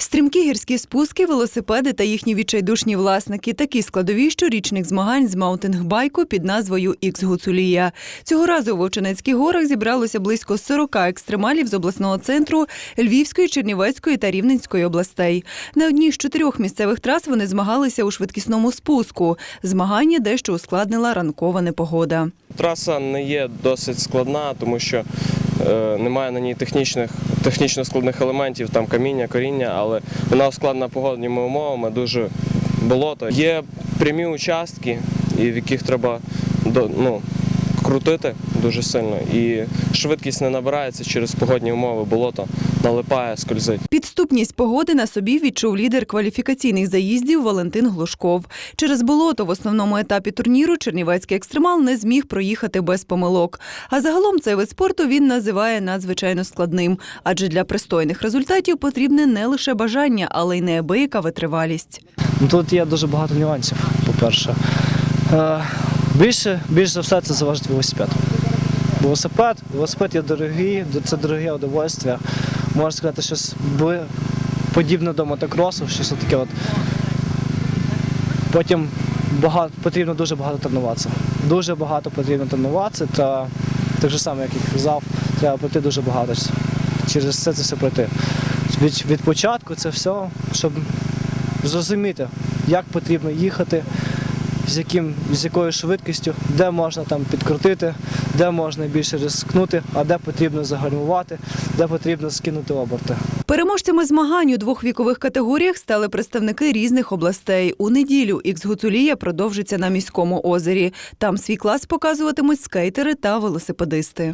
Стрімкі гірські спуски, велосипеди та їхні відчайдушні власники такі складові щорічних змагань з маунтингбайку під назвою Ікс Гуцулія. Цього разу у Вовчанецьких горах зібралося близько 40 екстремалів з обласного центру Львівської, Чернівецької та Рівненської областей. На одній з чотирьох місцевих трас вони змагалися у швидкісному спуску. Змагання дещо ускладнила ранкова непогода. Траса не є досить складна, тому що немає на ній технічних, технічно складних елементів, там каміння, коріння, але вона ускладнена погодніми умовами, дуже болото. Є прямі участки, в яких треба ну, крутити дуже сильно. І швидкість не набирається через погодні умови, болото налипає, скользить. Підступність погоди на собі відчув лідер кваліфікаційних заїздів Валентин Глушков. Через болото в основному етапі турніру чернівецький екстремал не зміг проїхати без помилок. А загалом цей вид спорту він називає надзвичайно складним, адже для пристойних результатів потрібне не лише бажання, але й неабияка витривалість. Ну, Тут є дуже багато нюансів, по-перше. Е, більше, більш за все це залежить від велосипеду. Велосипед, велосипед є дорогий, це дороге удовольствие. Можна сказати, щось подібне до мотокросу, щось таке от. Потім багато, потрібно дуже багато тренуватися. Дуже багато потрібно тренуватися, та так же само, як і казав, треба пройти дуже багато. Через все це все пройти. Від, від початку це все, щоб зрозуміти, як потрібно їхати, з, яким, з якою швидкістю, де можна там підкрутити, де можна більше ризикнути, а де потрібно загальмувати, де потрібно скинути оберти. Переможцями змагань у двох вікових категоріях стали представники різних областей. У неділю ікс Гуцулія продовжиться на міському озері. Там свій клас показуватимуть скейтери та велосипедисти.